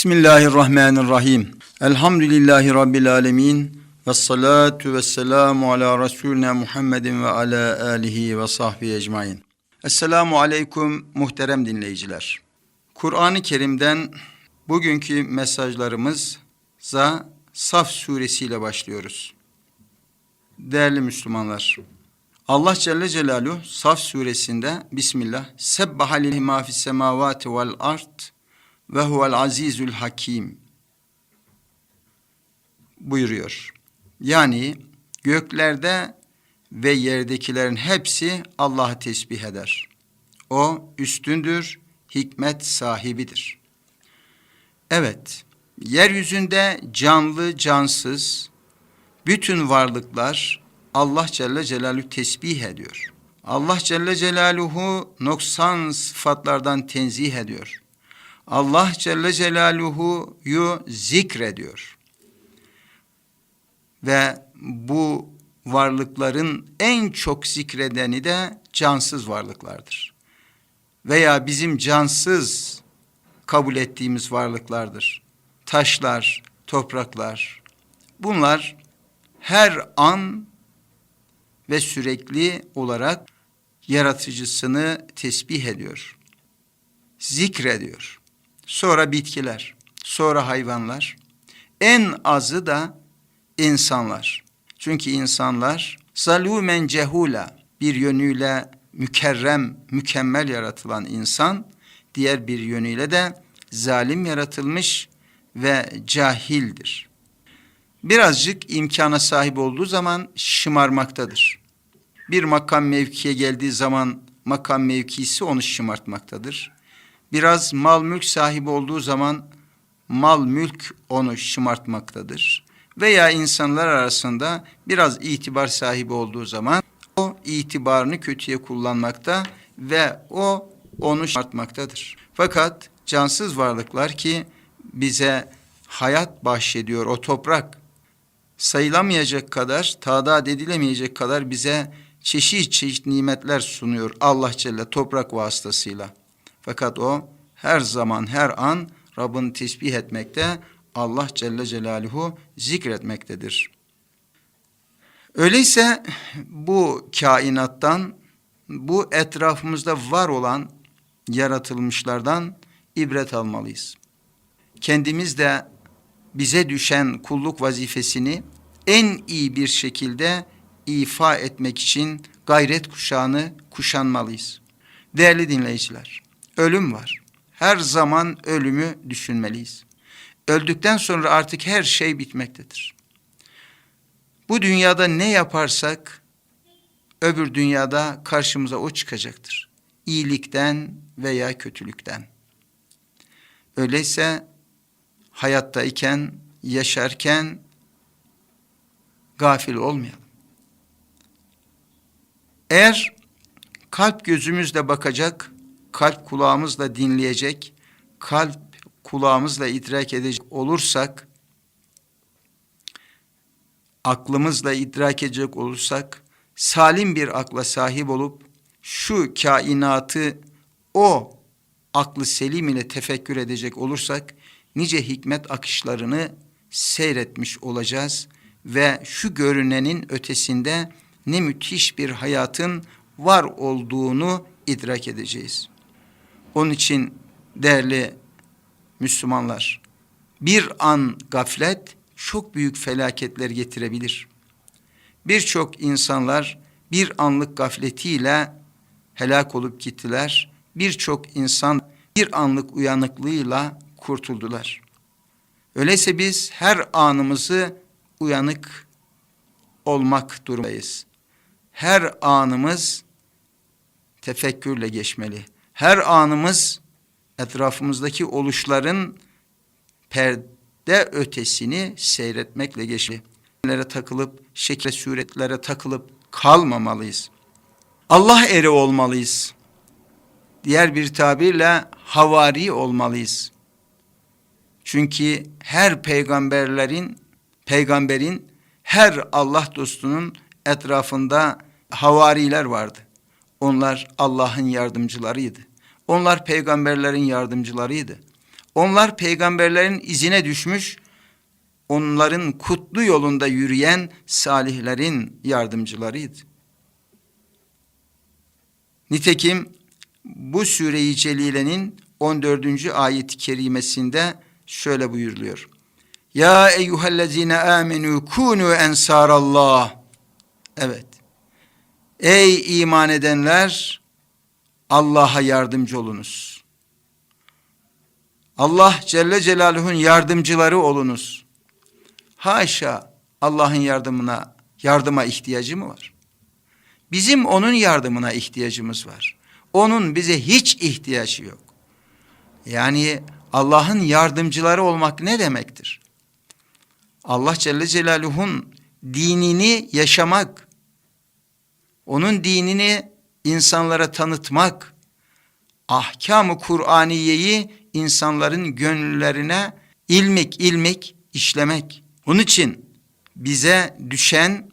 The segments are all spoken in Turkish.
Bismillahirrahmanirrahim. Elhamdülillahi Rabbil alemin. Ve salatu ve selamu ala Resulina Muhammedin ve ala alihi ve sahbihi ecmain. Esselamu aleyküm muhterem dinleyiciler. Kur'an-ı Kerim'den bugünkü mesajlarımıza Saf suresiyle başlıyoruz. Değerli Müslümanlar, Allah Celle Celaluhu Saf suresinde Bismillah Sebbaha lillahi ma fis semavati vel ard ve huvel azizül hakim buyuruyor. Yani göklerde ve yerdekilerin hepsi Allah'ı tesbih eder. O üstündür, hikmet sahibidir. Evet, yeryüzünde canlı cansız bütün varlıklar Allah Celle Celaluhu tesbih ediyor. Allah Celle Celaluhu noksan sıfatlardan tenzih ediyor. Allah Celle Celaluhu'yu zikrediyor. Ve bu varlıkların en çok zikredeni de cansız varlıklardır. Veya bizim cansız kabul ettiğimiz varlıklardır. Taşlar, topraklar. Bunlar her an ve sürekli olarak yaratıcısını tesbih ediyor. Zikrediyor sonra bitkiler, sonra hayvanlar. En azı da insanlar. Çünkü insanlar zalumen cehula bir yönüyle mükerrem, mükemmel yaratılan insan, diğer bir yönüyle de zalim yaratılmış ve cahildir. Birazcık imkana sahip olduğu zaman şımarmaktadır. Bir makam mevkiye geldiği zaman makam mevkisi onu şımartmaktadır biraz mal mülk sahibi olduğu zaman mal mülk onu şımartmaktadır. Veya insanlar arasında biraz itibar sahibi olduğu zaman o itibarını kötüye kullanmakta ve o onu şımartmaktadır. Fakat cansız varlıklar ki bize hayat bahşediyor o toprak sayılamayacak kadar, tadat edilemeyecek kadar bize çeşit çeşit nimetler sunuyor Allah Celle toprak vasıtasıyla. Fakat o her zaman her an Rabbini tesbih etmekte, Allah Celle Celaluhu zikretmektedir. Öyleyse bu kainattan, bu etrafımızda var olan yaratılmışlardan ibret almalıyız. Kendimiz de bize düşen kulluk vazifesini en iyi bir şekilde ifa etmek için gayret kuşağını kuşanmalıyız. Değerli dinleyiciler, ölüm var. Her zaman ölümü düşünmeliyiz. Öldükten sonra artık her şey bitmektedir. Bu dünyada ne yaparsak öbür dünyada karşımıza o çıkacaktır. İyilikten veya kötülükten. Öyleyse hayattayken, yaşarken gafil olmayalım. Eğer kalp gözümüzle bakacak, kalp kulağımızla dinleyecek, kalp kulağımızla idrak edecek olursak, aklımızla idrak edecek olursak, salim bir akla sahip olup, şu kainatı o aklı selim ile tefekkür edecek olursak, nice hikmet akışlarını seyretmiş olacağız ve şu görünenin ötesinde ne müthiş bir hayatın var olduğunu idrak edeceğiz. Onun için değerli Müslümanlar, bir an gaflet çok büyük felaketler getirebilir. Birçok insanlar bir anlık gafletiyle helak olup gittiler. Birçok insan bir anlık uyanıklığıyla kurtuldular. Öyleyse biz her anımızı uyanık olmak durumundayız. Her anımız tefekkürle geçmeli her anımız etrafımızdaki oluşların perde ötesini seyretmekle geçmeli. takılıp, şekle suretlere takılıp kalmamalıyız. Allah eri olmalıyız. Diğer bir tabirle havari olmalıyız. Çünkü her peygamberlerin, peygamberin, her Allah dostunun etrafında havariler vardı. Onlar Allah'ın yardımcılarıydı. Onlar peygamberlerin yardımcılarıydı. Onlar peygamberlerin izine düşmüş, onların kutlu yolunda yürüyen salihlerin yardımcılarıydı. Nitekim bu sure-i celilenin 14. ayet-i kerimesinde şöyle buyuruluyor. Ya eyyühellezine amenu kunu ensarallah. Evet. Ey iman edenler Allah'a yardımcı olunuz. Allah Celle Celaluhu'nun yardımcıları olunuz. Haşa Allah'ın yardımına yardıma ihtiyacı mı var? Bizim onun yardımına ihtiyacımız var. Onun bize hiç ihtiyacı yok. Yani Allah'ın yardımcıları olmak ne demektir? Allah Celle Celaluhu'nun dinini yaşamak, onun dinini insanlara tanıtmak, ahkamı Kur'aniyeyi insanların gönüllerine ilmik ilmik işlemek. Onun için bize düşen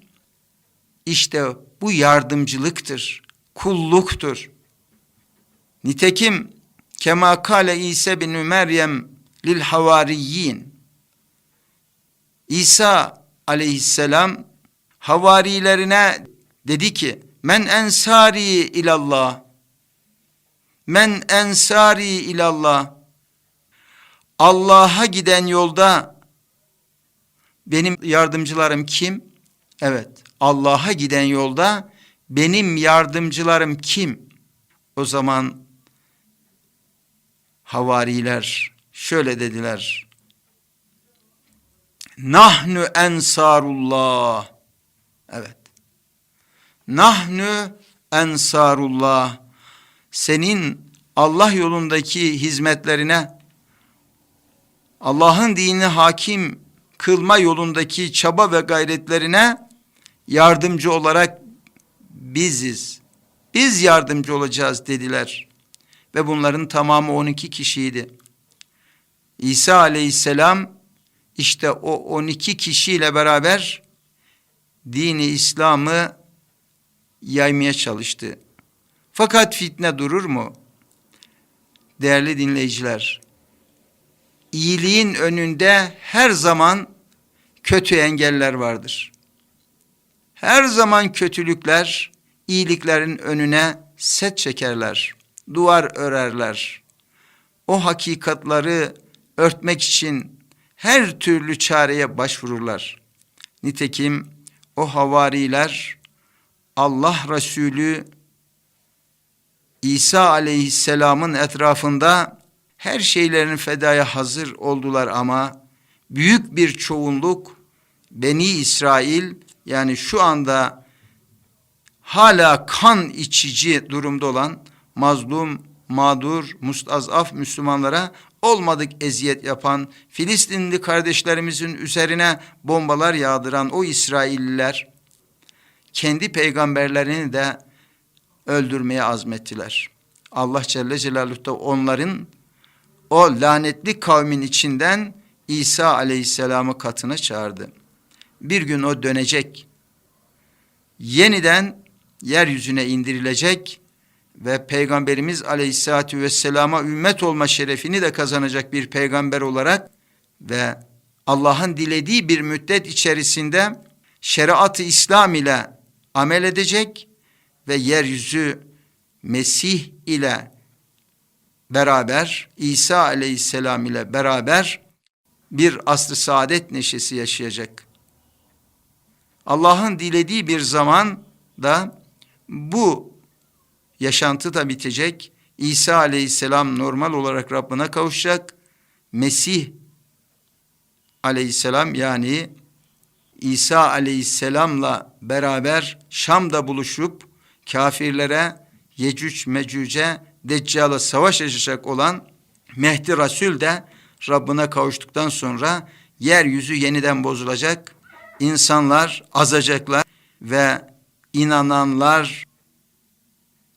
işte bu yardımcılıktır, kulluktur. Nitekim kema kale İsa bin Meryem lil havariyin. İsa aleyhisselam havarilerine dedi ki men ensari ilallah men ensari ilallah Allah'a giden yolda benim yardımcılarım kim? Evet Allah'a giden yolda benim yardımcılarım kim? O zaman havariler şöyle dediler. Nahnu ensarullah. Nahnu ensarullah. Senin Allah yolundaki hizmetlerine Allah'ın dinini hakim kılma yolundaki çaba ve gayretlerine yardımcı olarak biziz. Biz yardımcı olacağız dediler. Ve bunların tamamı 12 kişiydi. İsa aleyhisselam işte o 12 kişiyle beraber dini İslam'ı yaymaya çalıştı. Fakat fitne durur mu? Değerli dinleyiciler, iyiliğin önünde her zaman kötü engeller vardır. Her zaman kötülükler iyiliklerin önüne set çekerler, duvar örerler. O hakikatları örtmek için her türlü çareye başvururlar. Nitekim o havariler Allah Resulü İsa aleyhisselamın etrafında her şeylerin fedaya hazır oldular ama büyük bir çoğunluk Beni İsrail yani şu anda hala kan içici durumda olan mazlum, mağdur, mustazaf Müslümanlara olmadık eziyet yapan, Filistinli kardeşlerimizin üzerine bombalar yağdıran o İsrailliler, kendi peygamberlerini de öldürmeye azmettiler. Allah Celle Celaluhu da onların o lanetli kavmin içinden İsa Aleyhisselam'ı katına çağırdı. Bir gün o dönecek. Yeniden yeryüzüne indirilecek ve Peygamberimiz Aleyhisselatü Vesselam'a ümmet olma şerefini de kazanacak bir peygamber olarak ve Allah'ın dilediği bir müddet içerisinde şeriat-ı İslam ile amel edecek ve yeryüzü Mesih ile beraber İsa aleyhisselam ile beraber bir asr-ı saadet neşesi yaşayacak. Allah'ın dilediği bir zaman da bu yaşantı da bitecek. İsa aleyhisselam normal olarak Rabbine kavuşacak. Mesih aleyhisselam yani İsa aleyhisselamla beraber Şam'da buluşup kafirlere Yecüc Mecüce Deccal'a savaş açacak olan Mehdi Resul de Rabbine kavuştuktan sonra yeryüzü yeniden bozulacak. İnsanlar azacaklar ve inananlar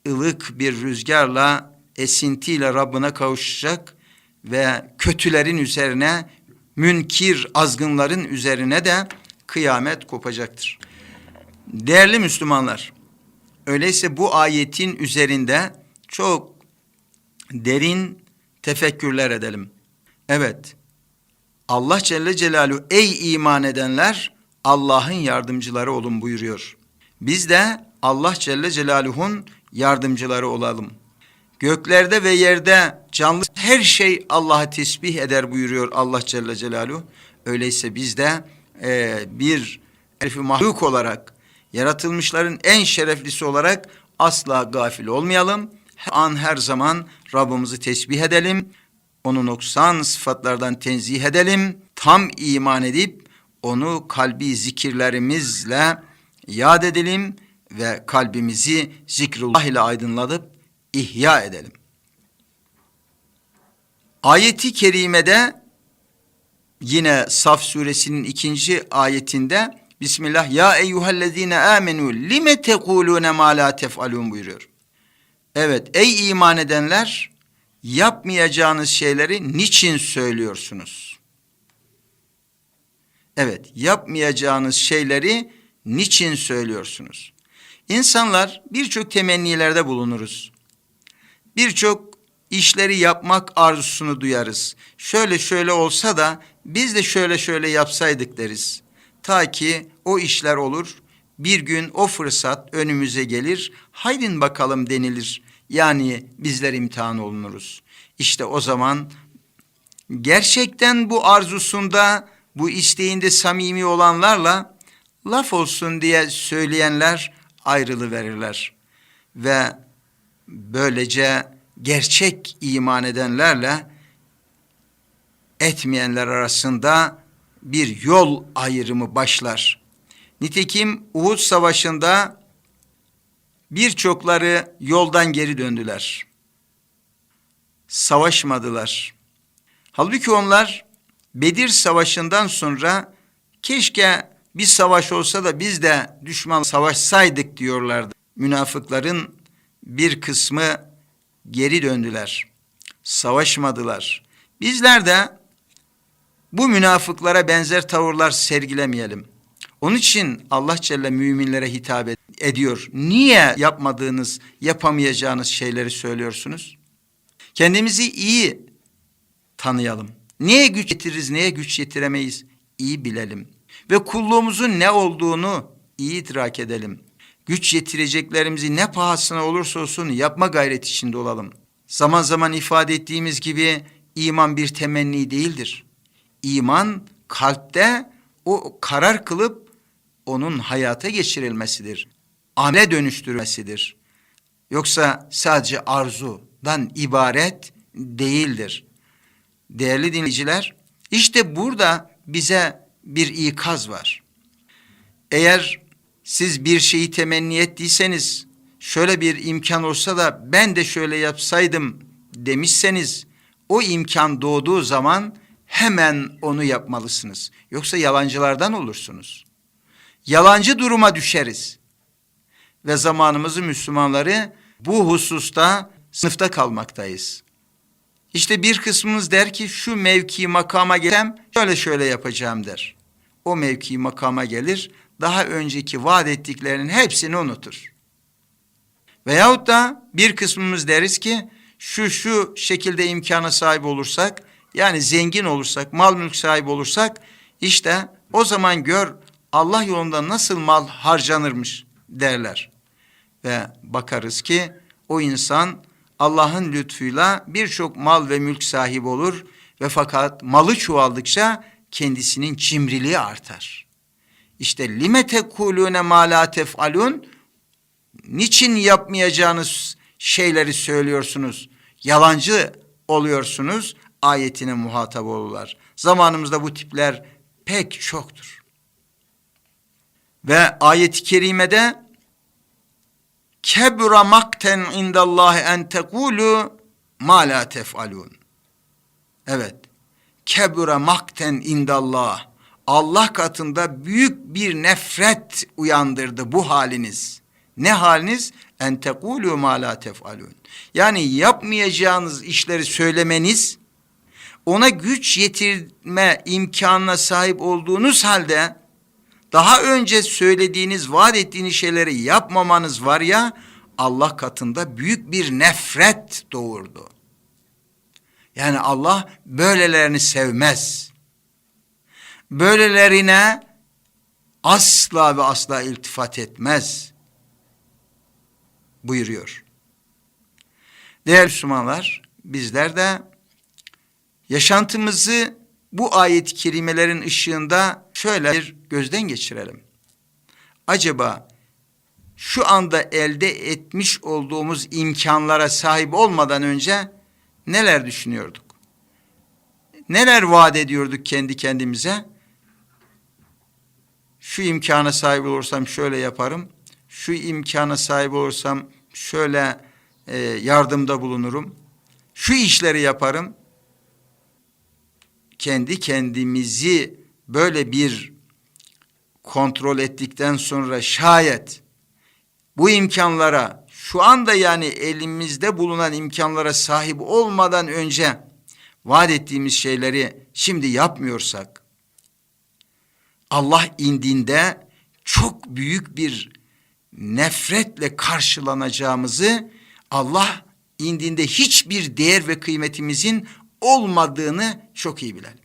ılık bir rüzgarla esintiyle Rabbine kavuşacak ve kötülerin üzerine münkir azgınların üzerine de kıyamet kopacaktır. Değerli Müslümanlar, öyleyse bu ayetin üzerinde çok derin tefekkürler edelim. Evet. Allah Celle Celaluhu ey iman edenler Allah'ın yardımcıları olun buyuruyor. Biz de Allah Celle Celaluhu'nun yardımcıları olalım. Göklerde ve yerde canlı her şey Allah'a tesbih eder buyuruyor Allah Celle Celaluhu. Öyleyse biz de e, bir şerefi mahluk olarak, yaratılmışların en şereflisi olarak asla gafil olmayalım. Her an her zaman Rabbimizi tesbih edelim. Onu noksan sıfatlardan tenzih edelim. Tam iman edip onu kalbi zikirlerimizle yad edelim ve kalbimizi zikrullah ile aydınlatıp ihya edelim. Ayeti kerimede yine Saf suresinin ikinci ayetinde Bismillah ya eyyühellezine amenu lime tekulune ma la tef'alun buyuruyor. Evet ey iman edenler yapmayacağınız şeyleri niçin söylüyorsunuz? Evet yapmayacağınız şeyleri niçin söylüyorsunuz? İnsanlar birçok temennilerde bulunuruz. Birçok işleri yapmak arzusunu duyarız. Şöyle şöyle olsa da biz de şöyle şöyle yapsaydık deriz. Ta ki o işler olur, bir gün o fırsat önümüze gelir, haydin bakalım denilir. Yani bizler imtihan olunuruz. İşte o zaman gerçekten bu arzusunda, bu isteğinde samimi olanlarla laf olsun diye söyleyenler ayrılı verirler. Ve böylece gerçek iman edenlerle etmeyenler arasında bir yol ayrımı başlar. Nitekim Uhud Savaşı'nda birçokları yoldan geri döndüler. Savaşmadılar. Halbuki onlar Bedir Savaşı'ndan sonra keşke bir savaş olsa da biz de düşman savaşsaydık diyorlardı. Münafıkların bir kısmı geri döndüler. Savaşmadılar. Bizler de bu münafıklara benzer tavırlar sergilemeyelim. Onun için Allah Celle müminlere hitap ediyor. Niye yapmadığınız, yapamayacağınız şeyleri söylüyorsunuz? Kendimizi iyi tanıyalım. Neye güç yetiririz, neye güç yetiremeyiz? İyi bilelim. Ve kulluğumuzun ne olduğunu iyi idrak edelim. Güç yetireceklerimizi ne pahasına olursa olsun yapma gayreti içinde olalım. Zaman zaman ifade ettiğimiz gibi iman bir temenni değildir. İman kalpte o karar kılıp onun hayata geçirilmesidir. Amele dönüştürmesidir. Yoksa sadece arzudan ibaret değildir. Değerli dinleyiciler, işte burada bize bir ikaz var. Eğer siz bir şeyi temenni ettiyseniz, şöyle bir imkan olsa da ben de şöyle yapsaydım demişseniz, o imkan doğduğu zaman hemen onu yapmalısınız. Yoksa yalancılardan olursunuz. Yalancı duruma düşeriz. Ve zamanımızı Müslümanları bu hususta sınıfta kalmaktayız. İşte bir kısmımız der ki şu mevki makama gelsem şöyle şöyle yapacağım der. O mevki makama gelir daha önceki vaat ettiklerinin hepsini unutur. Veyahut da bir kısmımız deriz ki şu şu şekilde imkana sahip olursak yani zengin olursak mal mülk sahibi olursak işte o zaman gör Allah yolunda nasıl mal harcanırmış derler. Ve bakarız ki o insan Allah'ın lütfuyla birçok mal ve mülk sahibi olur ve fakat malı çoğaldıkça kendisinin cimriliği artar. İşte lime tekulune ma la tef'alun niçin yapmayacağınız şeyleri söylüyorsunuz? Yalancı oluyorsunuz ayetine muhatap olurlar. Zamanımızda bu tipler pek çoktur. Ve ayet-i kerimede kebra makten indallahi en tekulu ma la tef'alun. Evet. Kebra makten indallah. Allah katında büyük bir nefret uyandırdı bu haliniz. Ne haliniz? En tekulu ma la tef'alun. Yani yapmayacağınız işleri söylemeniz, ona güç yetirme imkanına sahip olduğunuz halde daha önce söylediğiniz, vaat ettiğiniz şeyleri yapmamanız var ya Allah katında büyük bir nefret doğurdu. Yani Allah böylelerini sevmez. Böylelerine asla ve asla iltifat etmez buyuruyor. Değerli Müslümanlar, bizler de yaşantımızı bu ayet-i kerimelerin ışığında şöyle bir gözden geçirelim. Acaba şu anda elde etmiş olduğumuz imkanlara sahip olmadan önce neler düşünüyorduk? Neler vaat ediyorduk kendi kendimize? Şu imkana sahip olursam şöyle yaparım. Şu imkana sahip olursam şöyle e, yardımda bulunurum. Şu işleri yaparım. Kendi kendimizi böyle bir kontrol ettikten sonra şayet bu imkanlara şu anda yani elimizde bulunan imkanlara sahip olmadan önce vaat ettiğimiz şeyleri şimdi yapmıyorsak Allah indinde çok büyük bir nefretle karşılanacağımızı Allah indinde hiçbir değer ve kıymetimizin olmadığını çok iyi bilelim.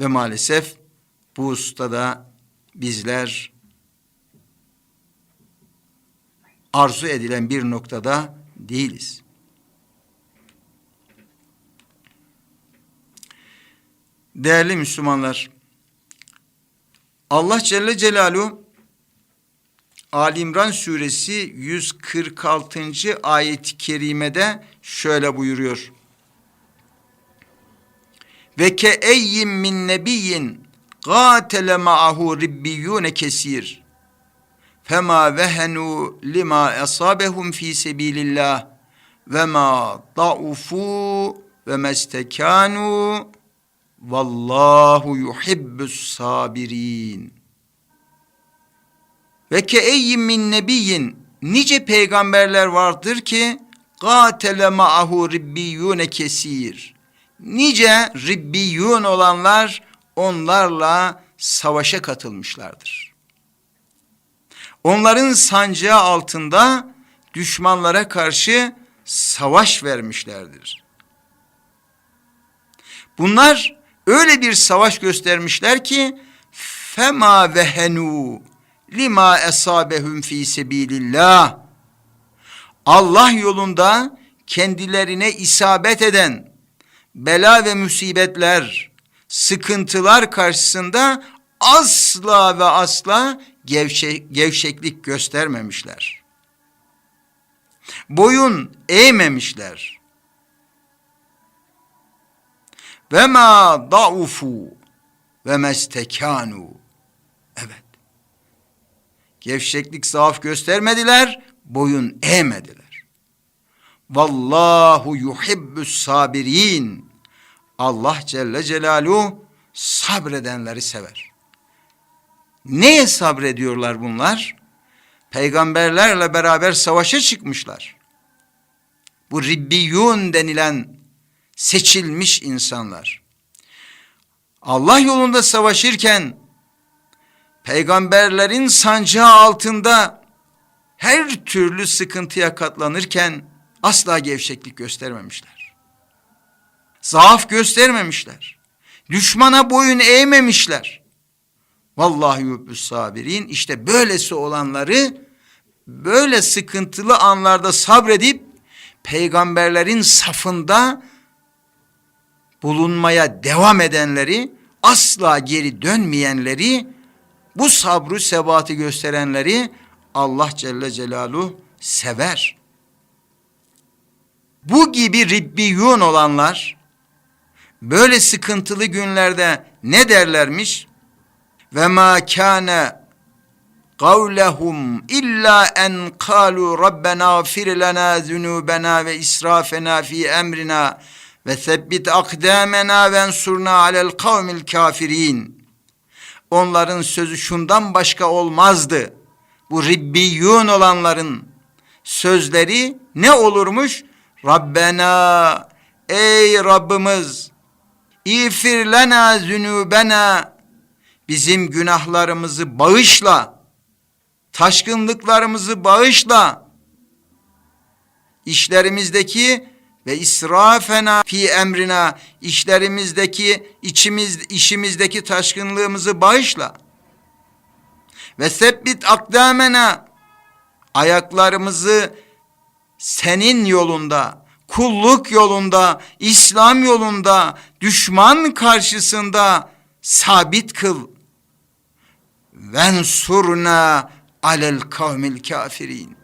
Ve maalesef bu ustada bizler arzu edilen bir noktada değiliz. Değerli Müslümanlar, Allah Celle Celaluhu Ali İmran suresi 146. ayet-i kerimede şöyle buyuruyor. Ve ke eyyin min nebiyyin qatele ma'ahu ribbiyyune kesir. Fema vehenu lima esabehum fi sebilillah ve ma daufu ve mestekanu Vallahu yuhibbus sabirin. Ve ke eyyin min nebiyin nice peygamberler vardır ki gatele ma'ahu ribbiyune kesir. Nice ribbiyun olanlar onlarla savaşa katılmışlardır. Onların sancağı altında düşmanlara karşı savaş vermişlerdir. Bunlar öyle bir savaş göstermişler ki fema vehenu lima esabehum fi sebilillah Allah yolunda kendilerine isabet eden bela ve musibetler sıkıntılar karşısında asla ve asla gevşe, gevşeklik göstermemişler. Boyun eğmemişler. Ve ma daufu ve mestekanu. Evet. Gevşeklik zaaf göstermediler, boyun eğmediler. Vallahu yuhibbus sabirin. Allah Celle Celaluhu sabredenleri sever. Neye sabrediyorlar bunlar? Peygamberlerle beraber savaşa çıkmışlar. Bu Ribbiyun denilen seçilmiş insanlar. Allah yolunda savaşırken peygamberlerin sancağı altında her türlü sıkıntıya katlanırken asla gevşeklik göstermemişler zaaf göstermemişler. Düşmana boyun eğmemişler. Vallahi yübbüs sabirin işte böylesi olanları böyle sıkıntılı anlarda sabredip peygamberlerin safında bulunmaya devam edenleri asla geri dönmeyenleri bu sabrı sebatı gösterenleri Allah Celle Celaluhu sever. Bu gibi ribbiyun olanlar böyle sıkıntılı günlerde ne derlermiş? Ve ma kana kavlehum illa en kalu rabbena gfir lana ve israfena fi emrina ve sebbit akdamena ve ensurna alel kavmil kafirin. Onların sözü şundan başka olmazdı. Bu ribbiyun olanların sözleri ne olurmuş? Rabbena ey Rabbimiz İğfir lena zünubena bizim günahlarımızı bağışla. Taşkınlıklarımızı bağışla. işlerimizdeki ve israfena fi emrina işlerimizdeki içimiz işimizdeki taşkınlığımızı bağışla. Ve sebbit akdamena ayaklarımızı senin yolunda, kulluk yolunda, İslam yolunda, düşman karşısında sabit kıl. Vensurna alel kavmil kafirin.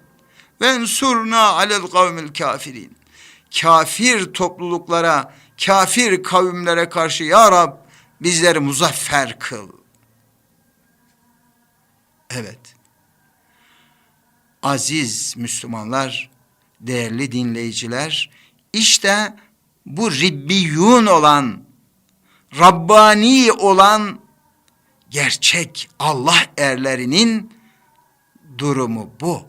Vensurna alel kavmil kafirin. Kafir topluluklara, kafir kavimlere karşı ya Rab bizleri muzaffer kıl. Evet. Aziz Müslümanlar, değerli dinleyiciler, işte bu Ribbiyun olan, Rabbani olan gerçek Allah erlerinin durumu bu.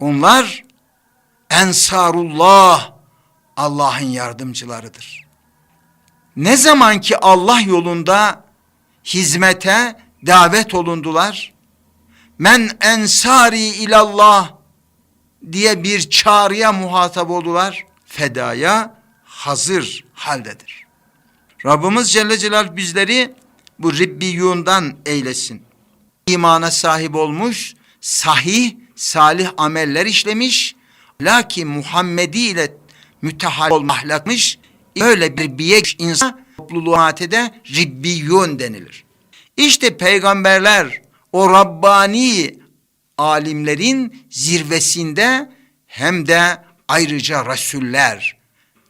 Onlar Ensarullah, Allah'ın yardımcılarıdır. Ne zaman ki Allah yolunda hizmete davet olundular, men ensari ilallah diye bir çağrıya muhatap oldular, fedaya hazır haldedir. Rabbimiz Celle Celal bizleri bu Ribbiyundan eylesin. İmana sahip olmuş, sahih, salih ameller işlemiş, lakin Muhammedi ile mütehal olmahlakmış, öyle bir biye insan topluluğu hatede Ribbiyun denilir. İşte peygamberler o Rabbani alimlerin zirvesinde hem de ayrıca Resuller,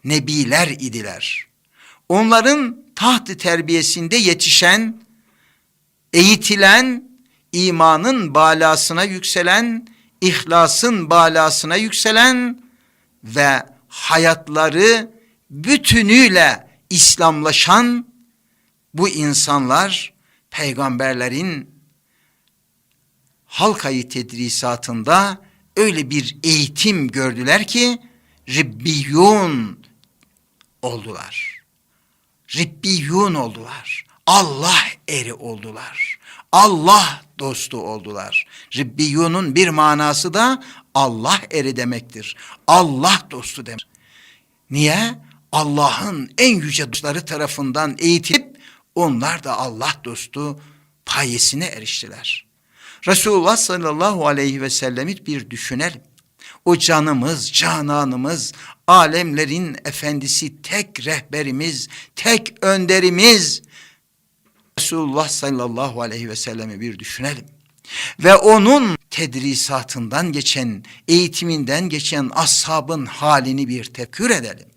Nebiler idiler. Onların taht terbiyesinde yetişen, eğitilen, imanın balasına yükselen, ihlasın balasına yükselen ve hayatları bütünüyle İslamlaşan bu insanlar peygamberlerin halkayı tedrisatında öyle bir eğitim gördüler ki Ribbiyun oldular. Ribbiyun oldular. Allah eri oldular. Allah dostu oldular. Ribbiyunun bir manası da Allah eri demektir. Allah dostu demek. Niye? Allah'ın en yüce dostları tarafından eğitilip onlar da Allah dostu payesine eriştiler. Resulullah sallallahu aleyhi ve sellemi bir düşünelim. O canımız, cananımız, alemlerin efendisi, tek rehberimiz, tek önderimiz Resulullah sallallahu aleyhi ve sellemi bir düşünelim. Ve onun tedrisatından geçen, eğitiminden geçen ashabın halini bir tekür edelim.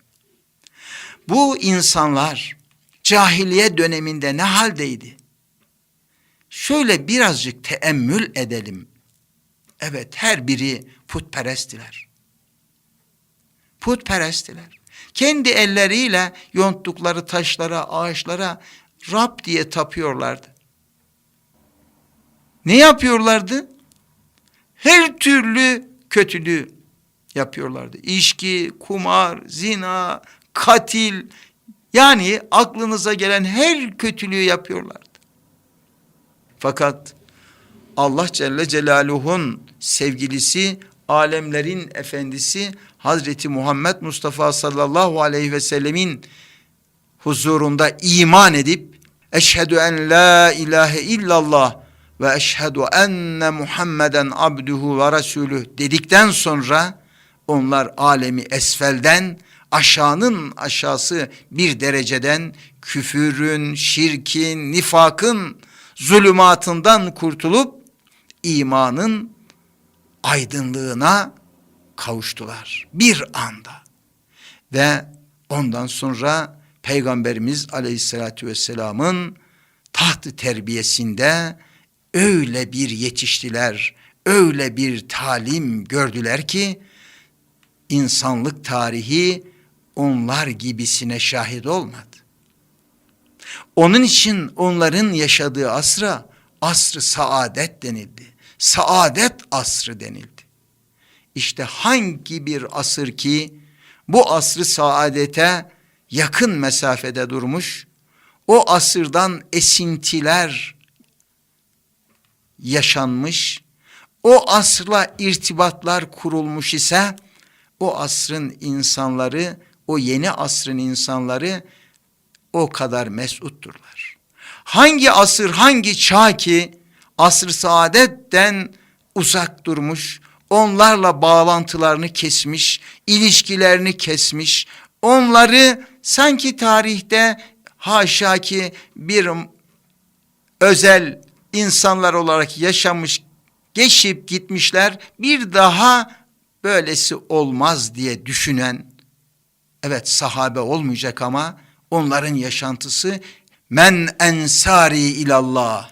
Bu insanlar cahiliye döneminde ne haldeydi? Şöyle birazcık teemmül edelim. Evet her biri putperesttiler. Putperesttiler. Kendi elleriyle yonttukları taşlara, ağaçlara Rab diye tapıyorlardı. Ne yapıyorlardı? Her türlü kötülüğü yapıyorlardı. İçki, kumar, zina, katil yani aklınıza gelen her kötülüğü yapıyorlardı. Fakat Allah Celle Celaluhu'nun sevgilisi, alemlerin efendisi Hazreti Muhammed Mustafa sallallahu aleyhi ve sellemin huzurunda iman edip eşhedü en la ilahe illallah ve eşhedü enne Muhammeden abduhu ve resulüh dedikten sonra onlar alemi esfelden aşağının aşağısı bir dereceden küfürün, şirkin, nifakın zulümatından kurtulup imanın aydınlığına kavuştular bir anda. Ve ondan sonra Peygamberimiz Aleyhisselatü Vesselam'ın taht terbiyesinde öyle bir yetiştiler, öyle bir talim gördüler ki insanlık tarihi onlar gibisine şahit olmadı. Onun için onların yaşadığı asra asrı saadet denildi. Saadet asrı denildi. İşte hangi bir asır ki bu asrı saadete yakın mesafede durmuş, o asırdan esintiler yaşanmış, o asrla irtibatlar kurulmuş ise o asrın insanları, o yeni asrın insanları o kadar mesutturlar. Hangi asır, hangi çağ ki asr-ı saadetten uzak durmuş, onlarla bağlantılarını kesmiş, ilişkilerini kesmiş, onları sanki tarihte haşa ki bir özel insanlar olarak yaşamış, geçip gitmişler, bir daha böylesi olmaz diye düşünen, evet sahabe olmayacak ama onların yaşantısı men ensari ilallah.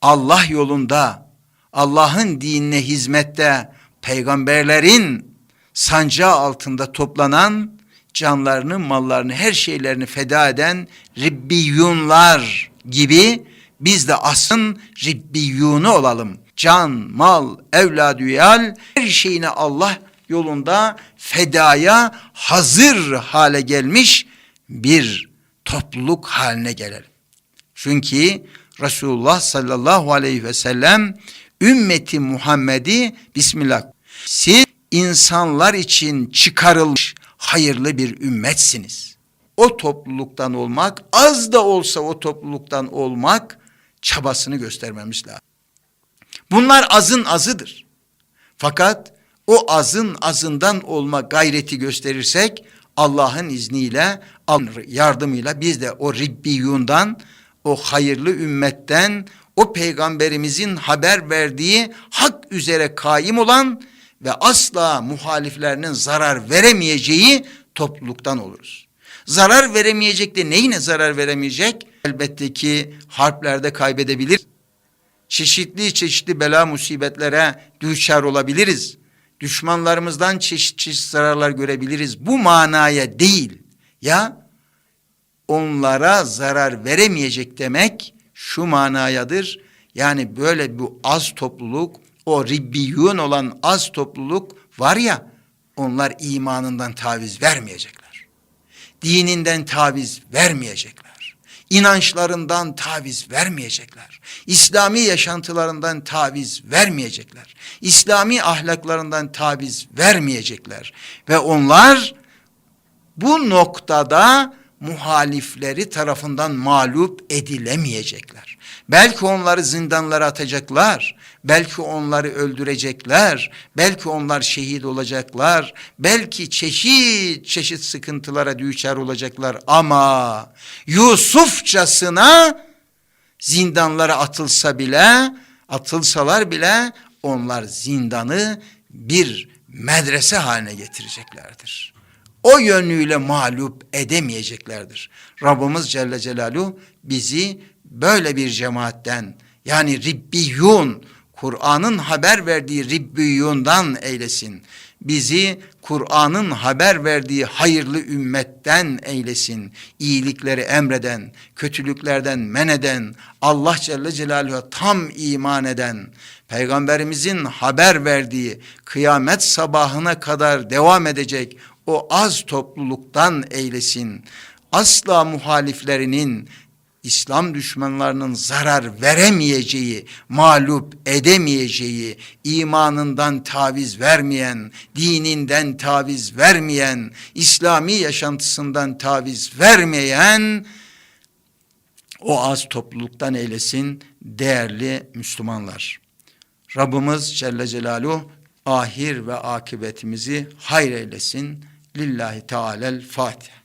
Allah yolunda, Allah'ın dinine hizmette, peygamberlerin sancağı altında toplanan, canlarını, mallarını, her şeylerini feda eden Ribbiyunlar gibi biz de asın Ribbiyunu olalım. Can, mal, evladüyal her şeyini Allah yolunda fedaya hazır hale gelmiş bir topluluk haline gelelim. Çünkü Resulullah sallallahu aleyhi ve sellem ümmeti Muhammed'i Bismillah siz insanlar için çıkarılmış hayırlı bir ümmetsiniz. O topluluktan olmak az da olsa o topluluktan olmak çabasını göstermemiz lazım. Bunlar azın azıdır. Fakat o azın azından olma gayreti gösterirsek Allah'ın izniyle, yardımıyla biz de o Ribbiyundan, o hayırlı ümmetten, o peygamberimizin haber verdiği hak üzere kaim olan ve asla muhaliflerinin zarar veremeyeceği topluluktan oluruz. Zarar veremeyecek de neyine zarar veremeyecek? Elbette ki harplerde kaybedebilir. Çeşitli çeşitli bela musibetlere düşer olabiliriz düşmanlarımızdan çeşit çeşit zararlar görebiliriz. Bu manaya değil. Ya onlara zarar veremeyecek demek şu manayadır. Yani böyle bu az topluluk, o ribbiyun olan az topluluk var ya, onlar imanından taviz vermeyecekler. Dininden taviz vermeyecekler inançlarından taviz vermeyecekler. İslami yaşantılarından taviz vermeyecekler. İslami ahlaklarından taviz vermeyecekler. Ve onlar bu noktada muhalifleri tarafından mağlup edilemeyecekler. Belki onları zindanlara atacaklar, belki onları öldürecekler, belki onlar şehit olacaklar, belki çeşit çeşit sıkıntılara düçar olacaklar ama Yusufçasına zindanlara atılsa bile, atılsalar bile onlar zindanı bir medrese haline getireceklerdir o yönüyle mağlup edemeyeceklerdir. Rabbimiz Celle Celaluhu bizi böyle bir cemaatten yani Ribbiyun, Kur'an'ın haber verdiği Ribbiyundan eylesin. Bizi Kur'an'ın haber verdiği hayırlı ümmetten eylesin. İyilikleri emreden, kötülüklerden men eden, Allah Celle Celaluhu'ya tam iman eden, Peygamberimizin haber verdiği kıyamet sabahına kadar devam edecek o az topluluktan eylesin. Asla muhaliflerinin, İslam düşmanlarının zarar veremeyeceği, mağlup edemeyeceği, imanından taviz vermeyen, dininden taviz vermeyen, İslami yaşantısından taviz vermeyen o az topluluktan eylesin değerli Müslümanlar. Rabbimiz Celle Celaluhu ahir ve akıbetimizi hayır eylesin. Lillahi Teala'l Fatiha.